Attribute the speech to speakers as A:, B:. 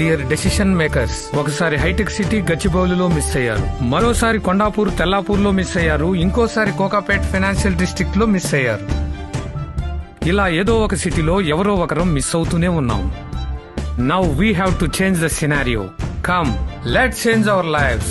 A: Dear decision makers ఒకసారి hitech city గచ్చిబౌలిలో miss అయ్యారు. మరోసారి కొండాపూర్ తెల్లాపూర్లో మిస్ అయ్యారు. ఇంకోసారి కోకాపేట్ ఫైనాన్షియల్ డిస్ట్రిక్ట్లో మిస్ అయ్యారు. ఇలా ఏదో ఒక సిటీలో ఎవరో ఒకరం మిస్ అవుతూనే ఉన్నాం. Now we have to change the scenario come let change our life